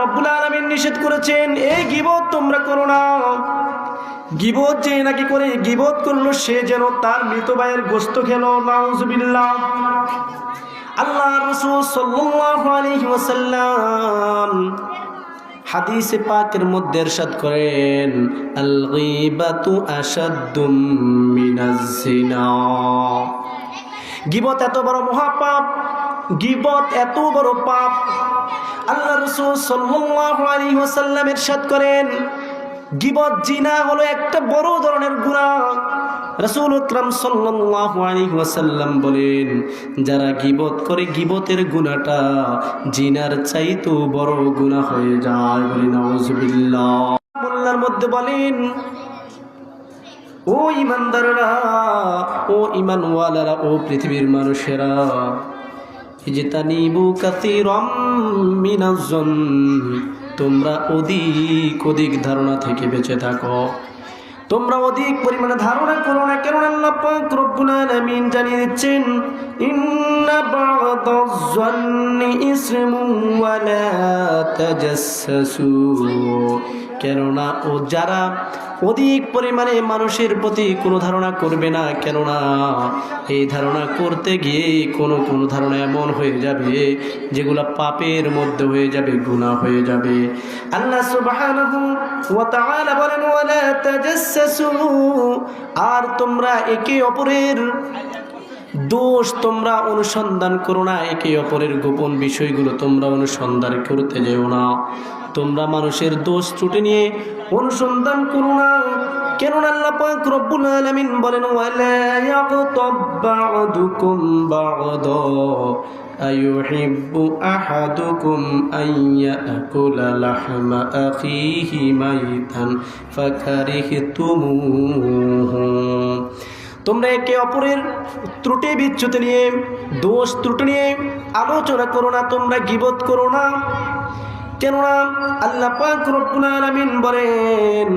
রব্বুল আলমিন নিষেধ করেছেন এই গিবত তোমরা করো না। গিবত যে নাকি করে গিবত করল, সে যেন তার মৃত ভাইয়ের গোস্ত খেলো। নাউজুবিল্লাহ। আল্লাহ রসুল ওয়াসাল্লাম হাদিসে পাকের মধ্যে ইরশাদ করেন আল গীবাতু আশাদ্দুম মিনাজ জিনা গিবত এত বড় মহাপাপ, গিবত এত বড় পাপ। আল্লাহ রসুল সাল্লাল্লাহু আলাইহি ওয়াসাল্লাম ইরশাদ করেন, গিবত জিনা হলো একটা বড় ধরনের গুনাহ। রাসূল আকরাম ওয়াসাল্লাম বলেন, যারা গিবত করে গিবতের গুনাহটা জিনার চাইতেও বড় গুনাহ হয়ে যায় বলি নাউজুবিল্লাহ মোল্লার মধ্যে বলেন, ও ইমানদাররা ও ইমানওয়ালারা ও পৃথিবীর মানুষেরা ইজতানিবু কাসীরাম মিনাজ্জন। তোমরা অধিক অধিক ধারণা থেকে বেঁচে থাকো। তোমরা অধিক পরিমাণে ধারণা করো না কেন আল্লাহ পাক রব্বুল আলামিন জানিয়ে দিচ্ছেন, ইন্না বা'দাজ-জন্নি ইসমুন ওয়া লা তাজাসসু কেননা ও যারা অধিক পরিমাণে মানুষের প্রতি কোনো ধারণা করবে না, কেননা এই ধারণা করতে গিয়ে কোনো কোনো ধারণা এমন হয়ে যাবে যেগুলো পাপের মধ্যে হয়ে যাবে, গুনাহ হয়ে যাবে। আল্লাহ বলেন আর তোমরা একে অপরের দোষ তোমরা অনুসন্ধান করো না, একে অপরের গোপন বিষয়গুলো তোমরা অনুসন্ধান করতে যেও না। তোমরা মানুষের দোষ ত্রুটি নিয়ে অনুসন্ধান করো না। কেন আল্লাহ পাক রব্বুল আলামিন বলেন, ওয়ালা ইয়াগতাব বা'দুকুম বা'দা আইয়ুহিব্বু আহাদুকুম আন ইয়াকুলা লাহমা আখিহি মাইতান ফাকারিহতুমুহু। তোমরা একে অপরের ত্রুটি বিচ্যুতি নিয়ে, দোষ ত্রুটি নিয়ে আলোচনা করো না, তোমরা গিবত করো না। কেননা আল্লাহ পাক রব্বুল আলামিন বলেন,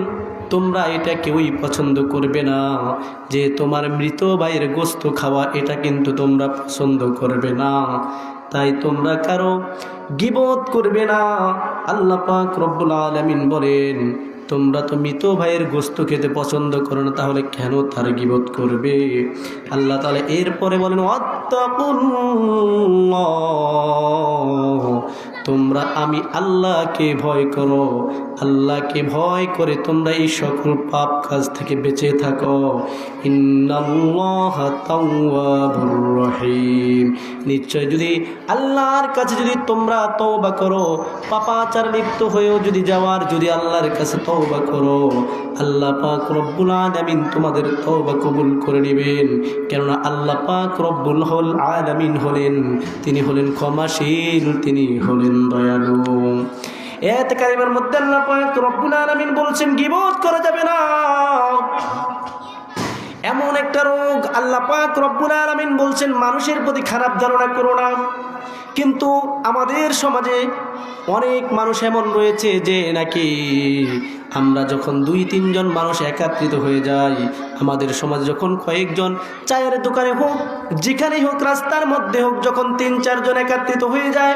তোমরা এটা কেউই পছন্দ করবে না। যে তোমার মৃত ভাইয়ের গোস্ত খাওয়া, এটা কিন্তু তোমরা পছন্দ করবে না। তাই তোমরা কারও গিবত করবে না। আল্লাহ পাক রব্বুল আলামিন বলেন, তোমরা তো মৃত ভাইয়ের গোস্ত খেতে পছন্দ করো না, তাহলে কেন তার গিবত করবে? আল্লাহ তাহলে এরপরে বলেন অত্তাকুল্লাহ তোমরা আমি আল্লাহকে ভয় করো। আল্লাহকে ভয় করে তোমরা এই সকল পাপ কাজ থেকে বেঁচে থাকো। রহিম। নিশ্চয় যদি আল্লাহর কাছে যদি তোমরা তওবা করো, পাপাচার লিপ্ত হয়েও যদি যাওয়ার যদি আল্লাহর কাছে তওবা করো, আল্লাহ পাক রব্বুল আলামিন তোমাদের তওবা কবুল করে নেবেন। কেননা আল্লাহ পাক রব্বুল হল আলামিন হলেন, তিনি হলেন ক্ষমাশীল, তিনি হলেন দয়ালু। এতে কারিমের মধ্যে আল্লাহ পাক রব্বুল আলামিন বলছেন, গিবত করা যাবে না। এমন একটা রোগ আল্লাহ পাক রব্বুল আলামিন বলছেন, মানুষের প্রতি খারাপ ধারণা করো না। কিন্তু আমাদের সমাজে অনেক মানুষ এমন রয়েছে যে নাকি আমরা যখন দুই, তিনজন মানুষ একাত্রিত হয়ে যাই, আমাদের সমাজ যখন কয়েকজন চায়ের দোকানে হোক, যেখানেই হোক, রাস্তার মধ্যে হোক, যখন তিন, চারজন একাত্রিত হয়ে যায়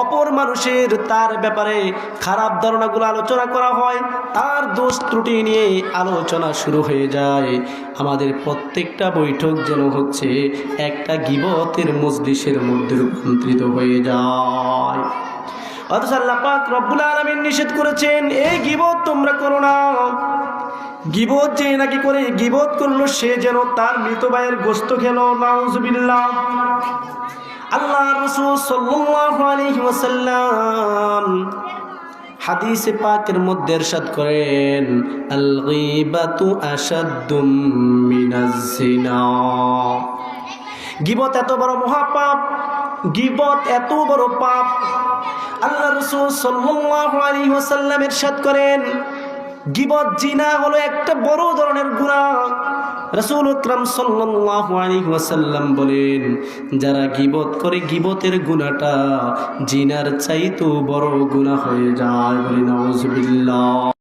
অপর মানুষের তার ব্যাপারে খারাপ ধারণাগুলো আলোচনা করা হয়, তার দোষ ত্রুটি নিয়ে আলোচনা শুরু হয়ে যায়। আমাদের প্রত্যেকটা বৈঠক যেন হচ্ছে একটা গিবতের মজলিসের মধ্যে রূপান্তরিত হয়ে যায়। অথচ আল্লাহ পাক রব্বুল আলামিন নিষেধ করেছেন এই গিবত তোমরা করো না। গিবত যে নাকি করে গিবত করল, সে যেন তার মৃত ভাইয়ের গোস্ত খেল, নাউজুবিল্লাহ। আল্লাহ রসুল সাল্লাল্লাহু আলাইহি ওয়াসাল্লাম হাদিসে পাকের মধ্যে ইরশাদ করেন আল গীবাতু আশাদ্দুম মিনাজ জিনা গিবত এত বড় মহাপাপ, গিবত এত বড় পাপ। আল্লাহ রসুল সাল্লাল্লাহু আলাইহি ওয়াসাল্লাম ইরশাদ করেন, গিবত জিনা হলো একটা বড় ধরনের গুনাহ। রাসূল আকরাম সাল্লাল্লাহু ওয়াসাল্লাম বলেন, যারা গিবত করে গিবতের গুণাটা জিনার চাইতো বড় গুণা হয়ে যায় বলে নাউজুবিল্লাহ।